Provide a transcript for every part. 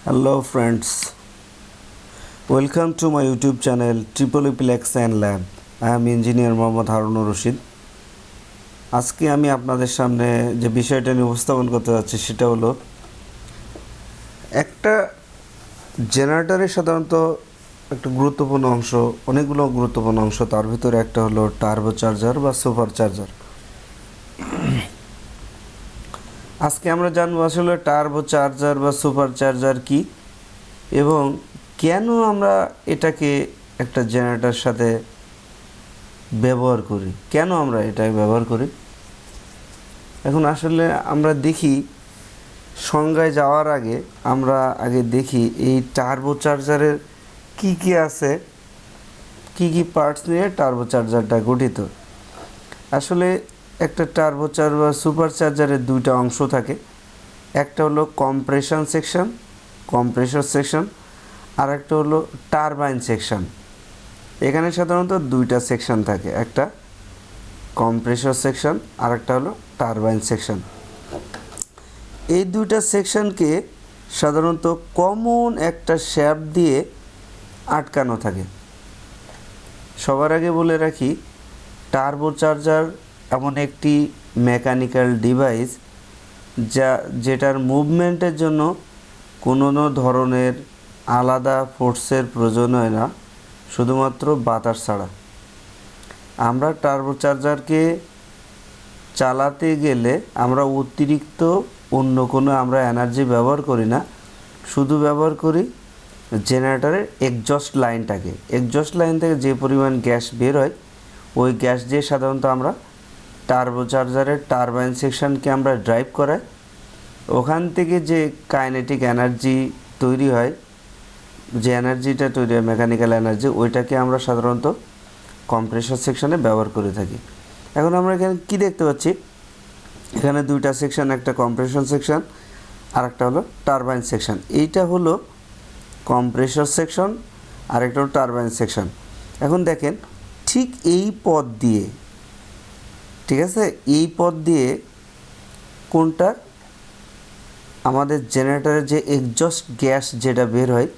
Hello friends, welcome to my YouTube channel Triple Plex and Lab. I am engineer Mohammad Harunur Rashid আজকে আমি আপনাদের সামনে যে বিষয়টা নিয়ে উপস্থাপন করতে যাচ্ছি সেটা হলো একটা জেনারেটরের সাধারণত একটা গুরুত্বপূর্ণ অংশ অনেকগুলো গুরুত্বপূর্ণ অংশ তার ভিতরে একটা হলো টার্বো চার্জার বা সুপার চার্জার আজকে আমরা জানব আসলে টার্বো চার্জার বা সুপার চার্জার কি এবং কেন আমরা এটাকে একটা জেনারেটর সাথে ব্যবহার করি? কেন আমরা এটা ব্যবহার করি? এখন আসলে আমরা দেখি, সংজ্ঞায় যাওয়ার আগে আমরা আগে দেখি এই টার্বো চার্জারের কি কি আছে, কি কি পার্টস নিয়ে টার্বো চার্জারটা গঠিত। আসলে একটা টার্বো চার বা সুপার চার্জারের দুইটা অংশ থাকে। একটা হলো কম্প্রেশন সেকশন কম্প্রেসর সেকশন আর একটা হলো টারবাইন সেকশন এখানে সাধারণত দুইটা সেকশন থাকে, একটা কম্প্রেসর সেকশন আর একটা হলো টারবাইন সেকশন এই দুইটা সেকশনকে সাধারণত কমন একটা শ্যাপ দিয়ে আটকানো থাকে। সবার আগে বলে রাখি টার্বো চার্জার এমন একটি মেকানিক্যাল ডিভাইস যা যেটার মুভমেন্টের জন্য কোনো ধরনের আলাদা ফোর্সের প্রয়োজন হয় না, শুধুমাত্র বাতাস ছাড়া। আমরা টার্বো চার্জারকে চালাতে গেলে আমরা অতিরিক্ত অন্য কোনো আমরা এনার্জি ব্যবহার করি না, শুধু ব্যবহার করি জেনারেটরের এক্সজস্ট লাইনটাকে এক্সজস্ট লাইন থেকে যে পরিমাণ গ্যাস বের হয়, ওই গ্যাস দিয়ে সাধারণত আমরা টার্বো চার্জারের টারবাইন সেকশনকে আমরা ড্রাইভ করাই ওখান থেকে যে কাইনেটিক এনার্জি তৈরি হয়, যে এনার্জিটা তৈরি হয় মেকানিক্যাল এনার্জি ওইটাকে আমরা সাধারণত কম্প্রেসর সেকশনে ব্যবহার করে থাকি। এখন আমরা এখানে কি দেখতে পাচ্ছি? এখানে দুইটা সেকশন একটা কম্প্রেশন সেকশন আর একটা হলো টারবাইন সেকশন এইটা হলো কম্প্রেসর সেকশন আর একটা হলো টারবাইন সেকশন এখন দেখেন, ঠিক এই পথ দিয়ে ঠিক আছে? এই পথ দিয়ে কোনটা? আমাদের জেনারেটরের যে এক্সজস্ট গ্যাস যেটা বের হয়,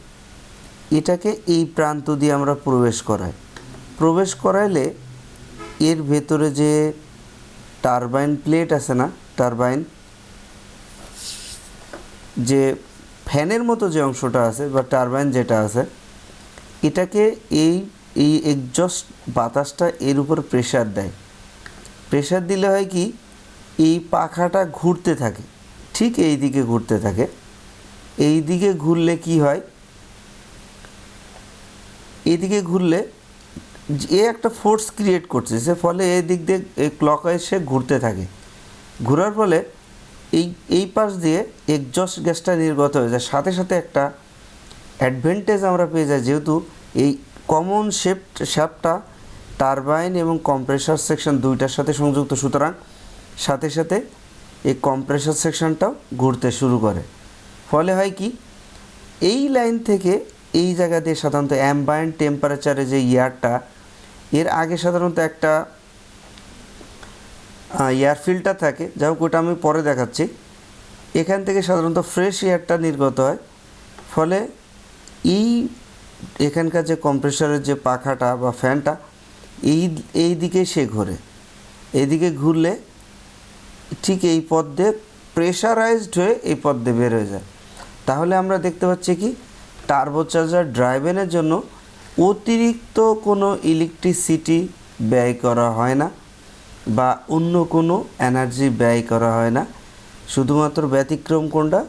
এটাকে এই প্রান্ত দিয়ে আমরা প্রবেশ করাই। প্রবেশ করাইলে এর ভেতরে যে টারবাইন প্লেট আছে না টারবাইন যে ফ্যানের মতো যে অংশটা আছে বা টারবাইন যেটা আছে, এটাকে এই এই এক্সজস্ট বাতাসটা এর উপর প্রেশার দেয়। প্রেশার দিলে হয় কি, এই পাখাটা ঘুরতে থাকে, ঠিক এই দিকে ঘুরতে থাকে। এই দিকে ঘুরলে কি হয়? এইদিকে ঘুরলে এ একটা ফোর্স ক্রিয়েট করছে, সে ফলে এই দিক দিয়ে এই ক্লক সে ঘুরতে থাকে। ঘোরার ফলে এই এই পাশ দিয়ে এক্সজস্ট গ্যাসটা নির্গত হয়ে যায়। সাথে সাথে একটা অ্যাডভান্টেজ আমরা পেয়ে যাই, যেহেতু এই কমন শেপ শ্যাপটা টারবাইন এবং কম্প্রেসর সেকশন দুইটার সাথে সংযুক্ত। সুতরাং সাথে সাথে এই কম্প্রেসর সেকশনটাও ঘুরতে শুরু করে। ফলে হয় কি? এই লাইন থেকে এই জায়গা দিয়ে সাধারণত অ্যাম্বায়েন্ট টেম্পারেচারে যে ইয়ারটা এর আগে সাধারণত একটা এয়ার ফিল্টার থাকে। যাই হোক, ওটা আমি পরে দেখাচ্ছি। এখান থেকে সাধারণত ফ্রেশ এয়ারটা নির্গত হয়। ফলে এই এখানকার যে কম্প্রেসারের যে পাখাটা বা ফ্যানটা এই এই দিকে সে ঘোরে। এদিকে ঘুরলে ঠিক এই পথ দিয়ে প্রেশারাইজড হয়ে এই পথ দিয়ে বের হয়ে যায়। তাহলে আমরা দেখতে পাচ্ছি কি? টার্বোচার্জার ড্রাইভেনের জন্য অতিরিক্ত কোনো ইলেকট্রিসিটি ব্যয় করা হয় না বা অন্য কোনো এনার্জি ব্যয় করা হয় না। শুধুমাত্র ব্যতিক্রম কোনটা?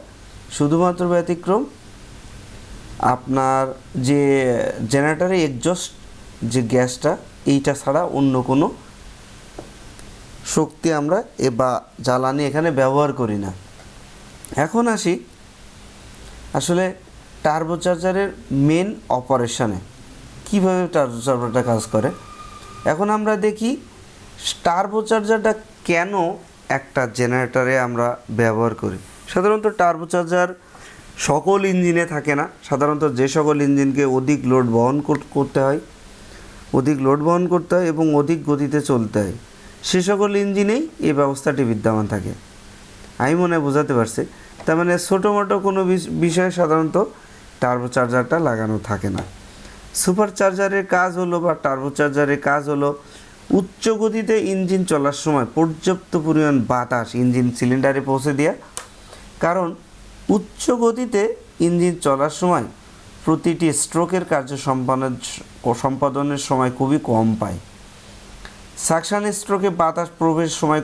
শুধুমাত্র ব্যতিক্রম আপনার যে জেনারেটারে এক্সজস্ট যে গ্যাসটা, এইটা ছাড়া অন্য কোনো শক্তি আমরা এ বা জ্বালানি এখানে ব্যবহার করি না। এখন আসি আসলে টার্বোচার্জারের মেন অপারেশনে কীভাবে টার্বোচার্জারটা কাজ করে? এখন আমরা দেখি টার্বোচার্জারটা কেন একটা জেনারেটরে আমরা ব্যবহার করি? সাধারণত টার্বোচার্জার সকল ইঞ্জিনে থাকে না। সাধারণত যে সকল ইঞ্জিনকে অধিক লোড বহন করতে হয় অধিক লোড বহন করতে হয় এবং অধিক গতিতে চলতে হয়। সে সকল ইঞ্জিনেই এই ব্যবস্থাটি বিদ্যমান থাকে। আমি মনে হয় বোঝাতে পারছি। তার মানে ছোটো মোটো কোনো বিষ- বিষয়ে সাধারণত টার্বো চার্জারটা লাগানো থাকে না। সুপার চার্জারের কাজ হলো বা টার্বো চার্জারের কাজ হলো উচ্চ গতিতে ইঞ্জিন চলার সময় পর্যাপ্ত পরিমাণ বাতাস ইঞ্জিন সিলিন্ডারে পৌঁছে দেওয়া কারণ উচ্চ গতিতে ইঞ্জিন চলার সময় প্রতিটি স্ট্রোকের কার্য সম্পাদনের সম্পাদনের সময় খুবই কম পায়। সাকশন স্ট্রোকে বাতাস প্রবেশ সময়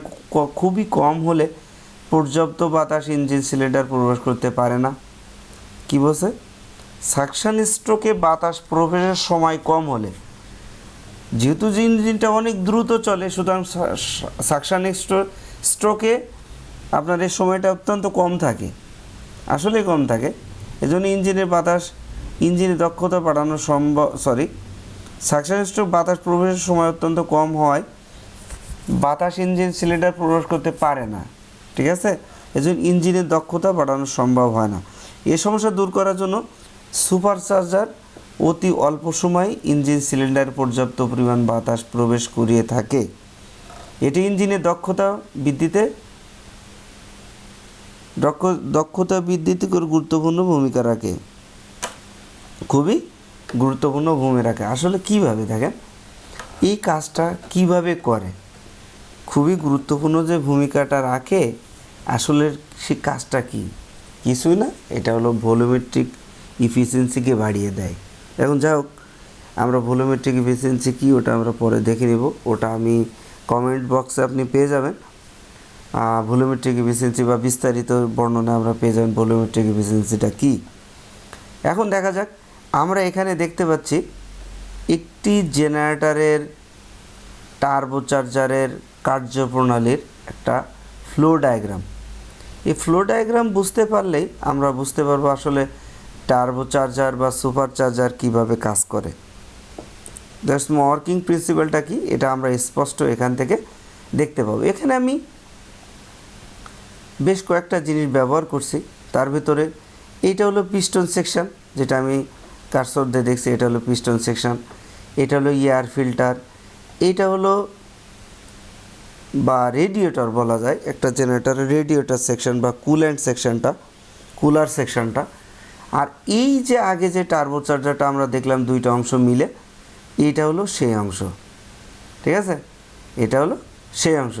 খুবই কম হলে পর্যাপ্ত বাতাস ইঞ্জিন সিলিন্ডার প্রবেশ করতে পারে না। কি বলছে? সাকশান স্ট্রোকে বাতাস প্রবেশের সময় কম হলে। যেহেতু যে ইঞ্জিনটা অনেক দ্রুত চলে, সুতরাং সাকশন স্ট্রোকে আপনার এই সময়টা অত্যন্ত কম থাকে। আসলে কম থাকে। এজন্য ইঞ্জিনের বাতাস ইঞ্জিনের দক্ষতা বাড়ানো সম্ভব, সরি সাকশন স্ট্রোক বাতাস প্রবেশের সময় অত্যন্ত কম হয়। বাতাস ইঞ্জিন সিলিন্ডার প্রবেশ করতে পারে না। ঠিক আছে? এজন্য ইঞ্জিনের দক্ষতা বাড়ানো সম্ভব হয় না। এ সমস্যা দূর করার জন্য সুপার চার্জার অতি অল্প সময় ইঞ্জিন সিলিন্ডার পর্যাপ্ত পরিমাণ বাতাস প্রবেশ করিয়ে থাকে। এটি ইঞ্জিনের দক্ষতা বৃদ্ধিতে দক্ষ, দক্ষতা বৃদ্ধিতে গুরুত্বপূর্ণ ভূমিকা রাখে। খুবই গুরুত্বপূর্ণ ভূমি রাখে। আসলে কীভাবে দেখেন? এই কাজটা কীভাবে করে? খুবই গুরুত্বপূর্ণ যে ভূমিকাটা রাখে, আসলে সে কাজটা কি? কিছুই না, এটা হলো ভলিউমেট্রিক ইফিসিয়েন্সিকে বাড়িয়ে দেয়। এখন যাই হোক, আমরা ভলিউমেট্রিক ইফিসিয়েন্সি কী, ওটা আমরা পরে দেখে নেব। ওটা আমি কমেন্ট বক্সে আপনি পেয়ে যাবেন। ভলিউমেট্রিক ইফিসিয়েন্সি বা বিস্তারিত বর্ণনা আমরা পেয়ে যাবেন ভলিউমেট্রিক ইফিসিয়েন্সিটা কী। এখন দেখা যাক আমরা এখানে দেখতে পাচ্ছি একটি জেনারেটারের টার্বো চার্জারের কার্যপ্রণালীর একটা ফ্লো ডায়াগ্রাম এই ফ্লো ডায়াগ্রাম বুঝতে পারলেই আমরা বুঝতে পারব আসলে টার্বো চার্জার বা সুপার চার্জার কীভাবে কাজ করে। দ্যাটস ওয়ার্কিং প্রিন্সিপালটা কি? এটা আমরা স্পষ্ট এখান থেকে দেখতে পাবো। এখানে আমি বেশ কয়েকটা জিনিস ব্যবহার করছি। তার ভিতরে এইটা হলো পিস্টন সেকশন যেটা আমি কারসর দিয়ে দেখছি, এটা হলো পিস্টন সেকশন এটা হলো এয়ার ফিল্টার এইটা হলো বা রেডিয়েটর বলা যায়, একটা জেনারেটরের রেডিয়েটর সেকশন বা কুল্যান্ট সেকশনটা কুলার সেকশনটা আর এই যে আগে যে টার্বো চার্জারটা আমরা দেখলাম দুইটা অংশ মিলে এইটা হলো সেই অংশ। ঠিক আছে? এটা হলো সেই অংশ।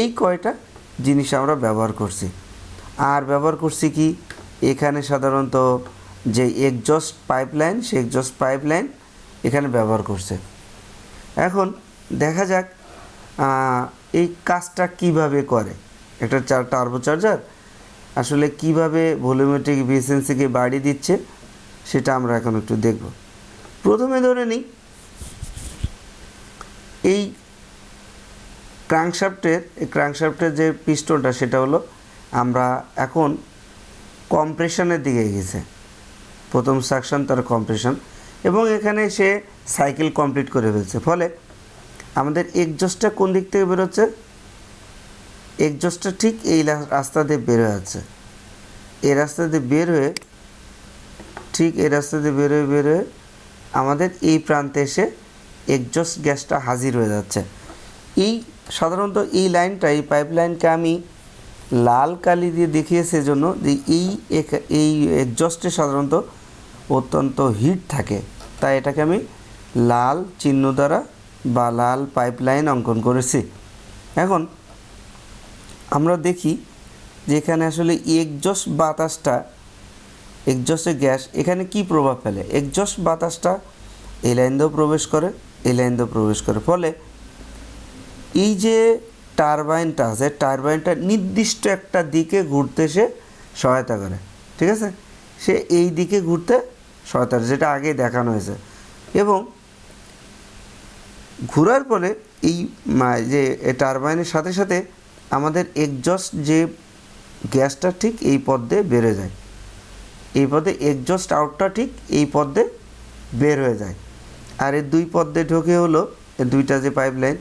এই কয়টা জিনিস আমরা ব্যবহার করছি। আর ব্যবহার করছি কি? এখানে সাধারণত যে এক্সজস্ট পাইপলাইন সেই এক্সজস্ট পাইপলাইন এখানে ব্যবহার করছে। এখন দেখা যাক এই কাজটা কীভাবে করে। একটা চার টার্বো চার্জার আসলে কীভাবে ভলিউমেট্রিক এফিসিয়েন্সিকে বাড়িয়ে দিচ্ছে, সেটা আমরা এখন একটু দেখব। প্রথমে ধরে নিই, এই ক্রাঙ্কশাফটের এই ক্রাঙ্কশাফটের যে পিস্টনটা সেটা হলো আমরা এখন কম্প্রেশনের দিকে গেছে প্রথম সাকশন তার কম্প্রেশন এবং এখানে সে সাইকেল কমপ্লিট করে ফেলছে। ফলে আমাদের এক্সজস্টটা কোন দিক থেকে বেরোচ্ছে? এক্সজস্টটা ঠিক এই রাস্তা দিয়ে বের হয়ে যাচ্ছে। এই রাস্তা দিয়ে বের হয়ে, ঠিক এই রাস্তা দিয়ে বের হয়ে বের হয়ে আমাদের এই প্রান্তে এসে এক্সজস্ট গ্যাসটা হাজির হয়ে যাচ্ছে। এই সাধারণত এই লাইনটা, এই পাইপ লাইনকে আমি লাল কালি দিয়ে দেখিয়েছি জন্য যে এই এই এক্সজস্টে সাধারণত অত্যন্ত হিট থাকে। তাই এটাকে আমি লাল চিহ্ন দ্বারা বা লাল পাইপ লাইন অঙ্কন করেছি। এখন আমরা দেখি যে এখানে আসলে এক্সজস্ট বাতাসটা এক্সজস্টের গ্যাস এখানে কি প্রভাব ফেলে? এক্সজস্ট বাতাসটা এই লাইন দিয়েও প্রবেশ করে, এই লাইন দিয়েও প্রবেশ করে। ফলে এই যে টারবাইনটা আছে টারবাইনটা নির্দিষ্ট একটা দিকে ঘুরতে সে সহায়তা করে। ঠিক আছে? সে এই দিকে ঘুরতে সহায়তা যেটা আগে দেখানো হয়েছে। এবং ঘোরার ফলে এই যে টারবাইনের সাথে সাথে আমাদের এক্সজস্ট যে গ্যাসটা ঠিক এই পথ বেড়ে যায়। এই পদে এক্সজস্ট আউটটা ঠিক এই পথ দিয়ে বের হয়ে যায়। আর এই দুই পথ দিয়ে ঢোকে হলো দুইটা যে পাইপ লাইন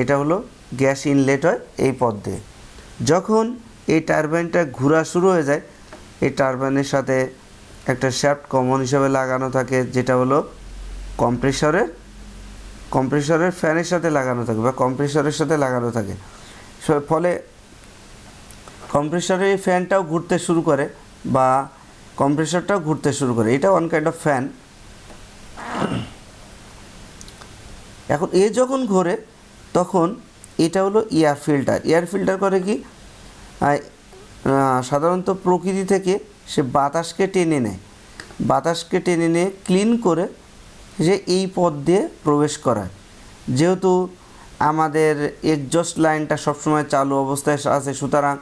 এটা হলো গ্যাস ইনলেট হয় এই পথ দিয়ে যখন এই টারবাইনটা ঘোরা শুরু হয়ে যায় এই টারবাইনের সাথে একটা শ্যাফট কমন হিসাবে লাগানো থাকে, যেটা হলো কম্প্রেসরের কম্প্রেসরের ফ্যানের সাথে লাগানো থাকে বা কম্প্রেসরের সাথে লাগানো থাকে। ফলে কম্প্রেসরের ফ্যানটাও ঘুরতে শুরু করে বা কম্প্রেসরটাও ঘুরতে শুরু করে। এটা ওয়ান কাইন্ড অফ ফ্যান এখন এ যখন ঘোরে, তখন এটা হলো এয়ার ফিল্টার এয়ার ফিল্টার করে কি? সাধারণত প্রকৃতি থেকে সে বাতাসকে টেনে নেয়। বাতাসকে টেনে নিয়ে ক্লিন করে যে এই পথ দিয়ে প্রবেশ করায়। যেহেতু আমাদের এক্সজস্ট লাইনটা সবসময় চালু অবস্থায় আছে, সুতরাং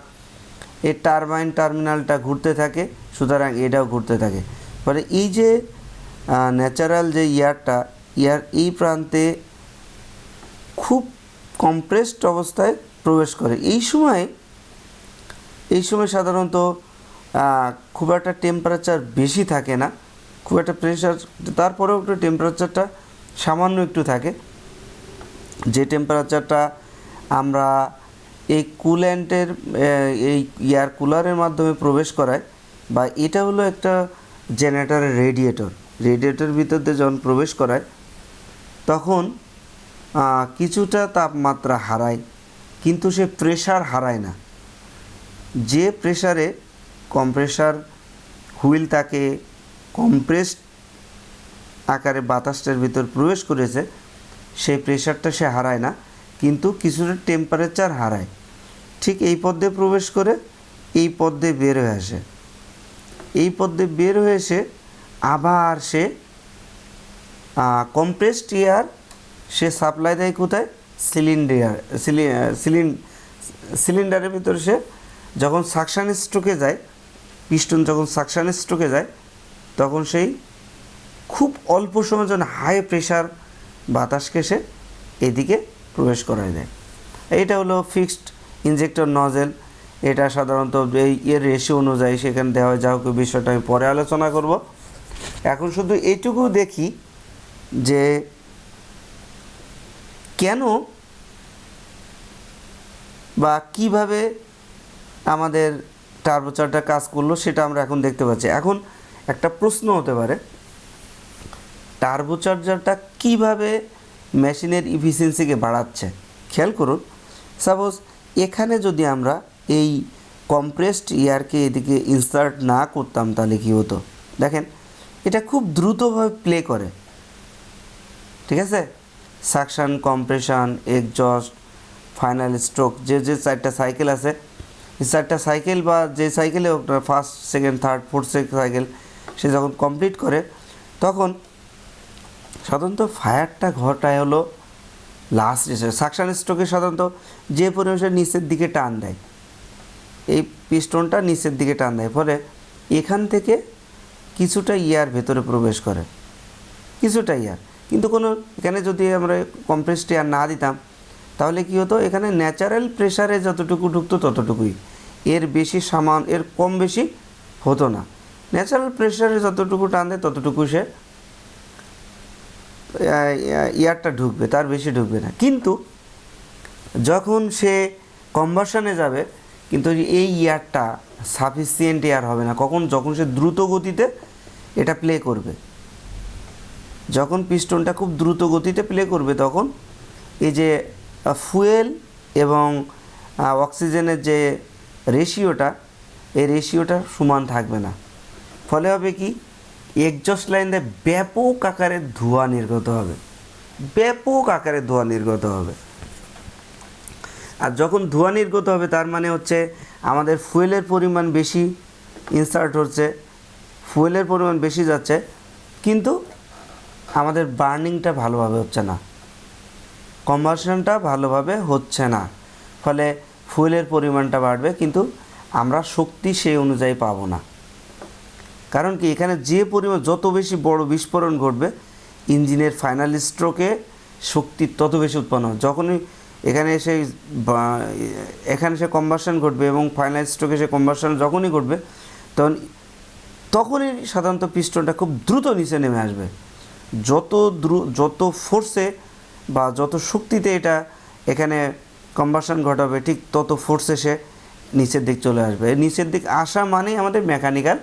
এই টারবাইন টার্মিনালটা ঘুরতে থাকে, সুতরাং এটাও ঘুরতে থাকে। ফলে এই যে ন্যাচারাল যে ইয়ারটা ইয়ার এই প্রান্তে খুব কম্প্রেসড অবস্থায় প্রবেশ করে। এই সময় এই সময় সাধারণত খুব একটা টেম্পারেচার বেশি থাকে না। খুব একটা প্রেশার তারপরেও একটু টেম্পারেচারটা সামান্য একটু থাকে। যে টেম্পারেচারটা আমরা এই কুল্যান্টের এই এয়ার কুলারের মাধ্যমে প্রবেশ করায় বা এটা হলো একটা জেনারেটরের রেডিয়েটর রেডিয়েটর ভিতর দিয়ে যখন প্রবেশ করায় তখন কিছুটা তাপমাত্রা হারায়, কিন্তু সে প্রেশার হারায় না। যে প্রেশারে কম্প্রেসার হুইল তাকে কম্প্রেসড আকারে বাতাসটার ভিতর প্রবেশ করেছে, সেই প্রেশারটা সে হারায় না, কিন্তু কিছুটা টেম্পারেচার হারায়। ঠিক এই পথ দিয়ে প্রবেশ করে এই পথ দিয়ে বের হয়ে আসে। এই পদ্মে বের হয়ে এসে আবার সে কম্প্রেসড এয়ার সে সাপ্লাই দেয় কোথায়? সিলিন্ডার সিলিন্ডারের ভিতরে সে যখন সাকশান স্ট্রোকে যায় পিস্টন যখন সাকশান স্ট্রোকে যায়, তখন সেই খুব অল্প সময় যখন হাই প্রেশার বাতাসকে সে এদিকে প্রবেশ করায় দেয় এইটা হলো ফিক্সড ইনজেক্টর নজেল এটা সাধারণত এই এর রেশিও অনুযায়ী সেখানে দেওয়া হয় যা হোক বিষয়টা আমি পরে আলোচনা করব। এখন শুধু এইটুকু দেখি যে কেন বা কীভাবে আমাদের টার্বোচারটা কাজ করল, সেটা আমরা এখন দেখতে পাচ্ছি। এখন একটা প্রশ্ন হতে পারে, টার্বোচার্জারটা কীভাবে মেশিনের ইফিসিয়েন্সিকে বাড়াচ্ছে? খেয়াল করুন সাপোজ এখানে যদি আমরা এই কম্প্রেসড ইয়ারকে এদিকে ইনসার্ট না করতাম, তাহলে কী হতো? দেখেন, এটা খুব দ্রুতভাবে প্লে করে। ঠিক আছে? Suction compression exhaust final stroke যে যে চারটা সাইকেল আছে চারটা সাইকেল বা যে সাইকেলে first second third fourth cycle সে যখন কমপ্লিট করে, তখন সাধারণত ফায়ারটা ঘটায় হলো লাস্ট স্টেজ সাকশন স্ট্রোকে সাধারণত যে পরিবেশের নিচের দিকে টান দেয়, এই পিস্টনটা নিচের দিকে টান দেয়, ফলে এখান থেকে কিছুটা ইয়ার ভেতরে প্রবেশ করে, কিছুটা ইয়ার কিন্তু কোনো, এখানে যদি আমরা কম্প্রেসড এয়ার না দিতাম তাহলে কি হতো? এখানে ন্যাচারাল প্রেশারে যতটুকু ঢুকতো ততটুকুই। এর বেশি সামান এর কম বেশি হতো না। ন্যাচারাল প্রেশারে যতটুকু টান দেয় ততটুকু সে ইয়ারটা ঢুকবে, তার বেশি ঢুকবে না। কিন্তু যখন সে কম্বাসনে যাবে, কিন্তু এই ইয়ারটা সাফিসিয়েন্ট এয়ার হবে না, কখন? যখন সে দ্রুত গতিতে এটা প্লে করবে। যখন পিস্টনটা খুব দ্রুত গতিতে প্লে করবে, তখন এই যে ফুয়েল এবং অক্সিজেনের যে রেশিওটা এই রেশিওটা সমান থাকবে না। ফলে হবে কি? এক্সজস্ট লাইন ব্যাপক আকারে ধোঁয়া নির্গত হবে। ব্যাপক আকারে ধোঁয়া নির্গত হবে। আর যখন ধোঁয়া নির্গত হবে, তার মানে হচ্ছে আমাদের ফুয়েলের পরিমাণ বেশি ইনসার্ট হচ্ছে ফুয়েলের পরিমাণ বেশি যাচ্ছে, কিন্তু আমাদের বার্নিংটা ভালোভাবে হচ্ছে না। কম্বাসনটা ভালোভাবে হচ্ছে না। ফলে ফুয়েলের পরিমাণটা বাড়বে, কিন্তু আমরা শক্তি সেই অনুযায়ী পাবো না। কারণ কি, এখানে যে পরিমাণ, যত বেশি বড় বিস্ফোরণ ঘটবে, ইঞ্জিনের ফাইনাল স্ট্রোকে শক্তি তত বেশি উৎপন্ন হবে। যখনই এখানে এসে এখানে সে কম্বাসন ঘটবে এবং ফাইনাল স্ট্রোকে সে কম্বাসন যখনই ঘটবে, তখন, তখনই সাধারণত পিস্টনটা খুব দ্রুত নিচে নেমে আসবে। যত দ্রু, যত ফোর্সে বা যত শক্তিতে এটা এখানে কম্বাসন ঘটাবে, ঠিক তত ফোর্সে সে নিচের দিক চলে আসবে। নিচের দিক আসা মানেই আমাদের মেকানিক্যাল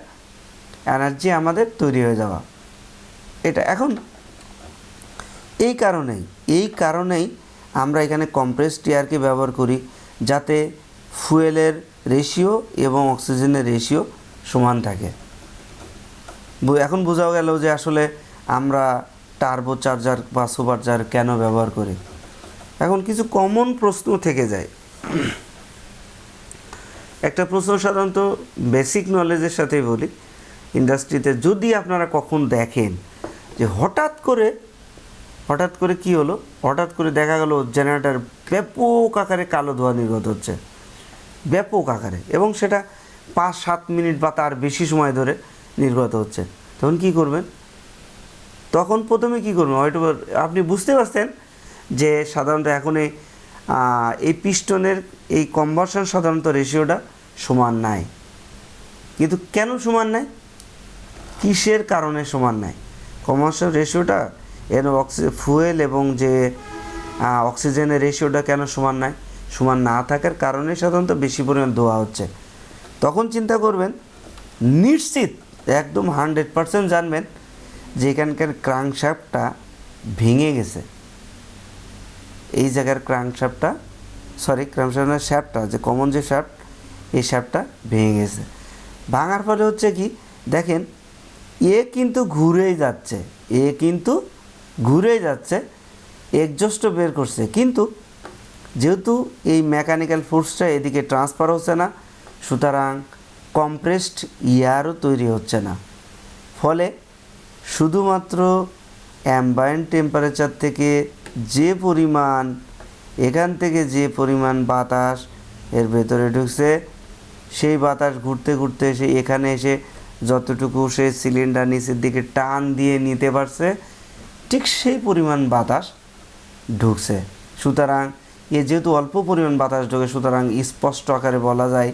এনার্জি আমাদের তৈরি হয়ে যাওয়া। এটা এখন এই কারণেই এই কারণেই আমরা এখানে কম্প্রেসড এয়ারকে ব্যবহার করি, যাতে ফুয়েলের রেশিও এবং অক্সিজেনের রেশিও সমান থাকে। এখন বোঝাও গেল যে আসলে আমরা টার্বো চার্জার বা সুপার চার্জার কেন ব্যবহার করি? এখন কিছু কমন প্রশ্ন থেকে যায়। একটা প্রশ্ন সাধারণত বেসিক নলেজের সাথেই বলি। ইন্ডাস্ট্রিতে যদি আপনারা কখন দেখেন যে হঠাৎ করে হঠাৎ করে কি হলো? হঠাৎ করে দেখা গেল জেনারেটার ব্যাপক আকারে কালো ধোঁয়া নির্গত হচ্ছে। ব্যাপক আকারে এবং সেটা পাঁচ সাত মিনিট বা তার বেশি সময় ধরে নির্গত হচ্ছে। তখন কি করবেন? তখন প্রথমে কি করবেন হয়তো আপনি বুঝতে পারছেন যে সাধারণত এখন এই পিস্টনের এই কনভার্সন সাধারণত রেশিওটা সমান নাই। কিন্তু কেন সমান নাই? কিসের কারণে সমান নাই? কমার্শিয়াল রেশিওটা এর অক্সি ফুয়েল এবং যে অক্সিজেনের রেশিওটা কেন সমান নাই? সমান না থাকার কারণে সাধারণত বেশি পরিমাণ ধোয়া হচ্ছে। তখন চিন্তা করবেন, নিশ্চিত, একদম হান্ড্রেড পারসেন্ট জানবেন যে এখানকার ক্রাংশাফটটা ভেঙে গেছে। এই জায়গার ক্রাংশাফটটা সরি ক্রাংশাফটের শ্যাপটা, যে কমন যে শ্যাফট এই শ্যাপটা ভেঙে গেছে। ভাঙার ফলে হচ্ছে কি? দেখেন, এ কিন্তু ঘুরেই যাচ্ছে, এ কিন্তু ঘুরেই যাচ্ছে এক্সজস্টও বের করছে। কিন্তু যেহেতু এই মেকানিক্যাল ফোর্সটা এদিকে ট্রান্সফার হচ্ছে না, সুতরাং কম্প্রেসড ইয়ারও তৈরি হচ্ছে না। ফলে শুধুমাত্র অ্যাম্বায়েন্ট টেম্পারেচার থেকে যে পরিমাণ, এখান থেকে যে পরিমাণ বাতাস এর ভেতরে ঢুকছে, সেই বাতাস ঘুরতে ঘুরতে এসে এখানে এসে যতটুকু সে সিলিন্ডার নিচের দিকে টান দিয়ে নিতে পারছে, ঠিক সেই পরিমাণ বাতাস ঢুকছে। সুতরাং এ যেহেতু অল্প পরিমাণ বাতাস ঢোকে, সুতরাং স্পষ্ট আকারে বলা যায়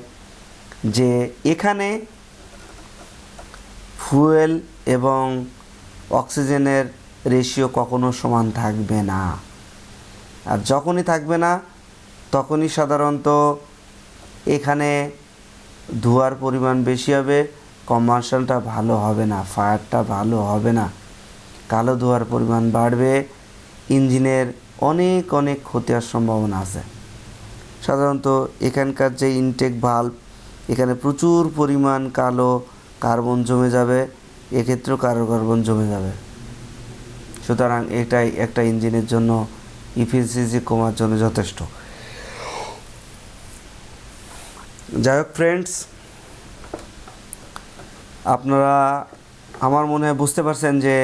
যে এখানে ফুয়েল এবং অক্সিজেনের রেশিও কখনো সমান থাকবে না। আর যখনই থাকবে না, তখনই সাধারণত এখানে ধোঁয়ার পরিমাণ বেশি হবে কমার্শালটা ভালো হবে না ফায়ারটা ভালো হবে না। কালো ধোঁয়ার পরিমাণ বাড়বে, ইঞ্জিনের অনেক অনেক ক্ষতি হওয়ার সম্ভাবনা আছে। সাধারণত এখানকার যে ইনটেক ভাল্ব এখানে প্রচুর পরিমাণ কালো কার্বন জমে যাবে। এক্ষেত্রেও কার্বন জমে যাবে। সুতরাং এটাই একটা ইঞ্জিনের জন্য ইফিসিসি কমার জন্য যথেষ্ট। যাই হোক ফ্রেন্ডস আপনারা আমার মনে হয় বুঝতে পারছেন যে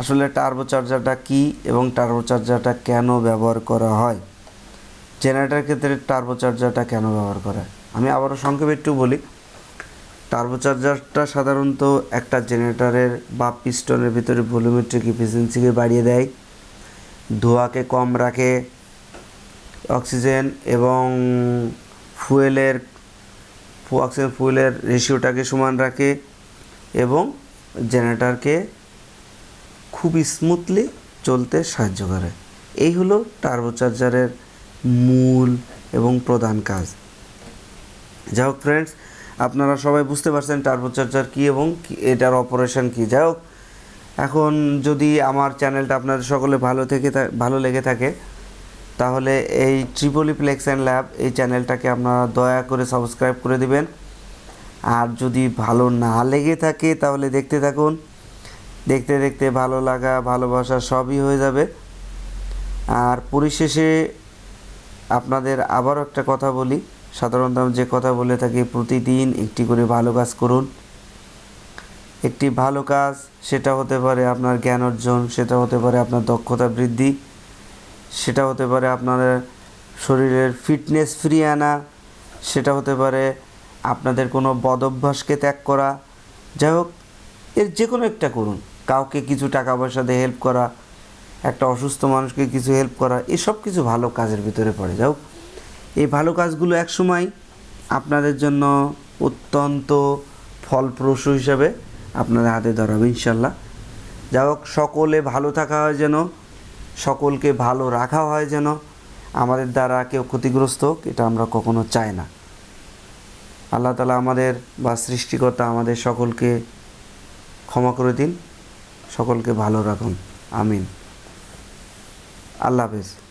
আসলে টার্বো চার্জারটা কী এবং টার্বো চার্জারটা কেন ব্যবহার করা হয়। জেনারেটার ক্ষেত্রে টার্বো চার্জারটা কেন ব্যবহার করা হয়? আমি আবারও সংক্ষেপে একটু বলি টার্বো চার্জারটা সাধারণত একটা জেনারেটরের বা পিস্টনের ভিতরে ভলিউমেট্রিক ইফিসিয়েন্সিকে বাড়িয়ে দেয়। ধোঁয়াকে কম রাখে অক্সিজেন এবং ফুয়েলের অক্সিজেন ফুয়েলের রেশিওটাকে সমান রাখে এবং জেনারেটরকে খুব স্মুথলি চলতে সাহায্য করে। এই হলো টার্বোচার্জারের মূল এবং প্রধান কাজ। যাই হোক ফ্রেন্ডস আপনারা সবাই বুঝতে পারছেন টার্বোচার্জার কী এবং এটার অপারেশন কী। যাই হোক, এখন যদি আমার চ্যানেলটা আপনাদের সকলে ভালো থেকে ভালো লেগে থাকে, তাহলে এই ট্রিপলি প্লেক্স অ্যান্ড ল্যাব এই চ্যানেলটাকে আপনারা দয়া করে সাবস্ক্রাইব করে দিবেন। আর যদি ভালো না লেগে থাকে, তাহলে দেখতে থাকুন। দেখতে দেখতে ভালো লাগা, ভালোবাসা সবই হয়ে যাবে। আর পরিশেষে আপনাদের আবারও একটা কথা বলি। সাধারণত আমি যে কথা বলে থাকি, প্রতিদিন একটি করে ভালো কাজ করুন। একটি ভালো কাজ, সেটা হতে পারে আপনার জ্ঞান অর্জন, সেটা হতে পারে আপনার দক্ষতা বৃদ্ধি, সেটা হতে পারে আপনার শরীরের ফিটনেস ফ্রি আনা, সেটা হতে পারে আপনাদের কোনো বদ অভ্যাসকে ত্যাগ করা। যাই হোক, এর যে কোনো একটা করুন। কাউকে কিছু টাকা পয়সা দিয়ে হেল্প করা, একটা অসুস্থ মানুষকে কিছু হেল্প করা, এসব কিছু ভালো কাজের ভিতরে পড়ে। যাই হোক এই ভালো কাজগুলো একসময় আপনাদের জন্য অত্যন্ত ফলপ্রসূ হিসাবে আপনাদের হাতে ধরাবে ইনশাল্লাহ। যাই হোক, সকলে ভালো থাকা হয় যেন, সকলকে ভালো রাখা হয় যেন, আমাদের দ্বারা কেউ ক্ষতিগ্রস্ত হোক, এটা আমরা কখনো চাই না। আল্লাহ তালা আমাদের বা সৃষ্টিকর্তা আমাদের সকলকে ক্ষমা করে দিন, সকলকে ভালো রাখুন, আমিন। আল্লাহ হাফেজ।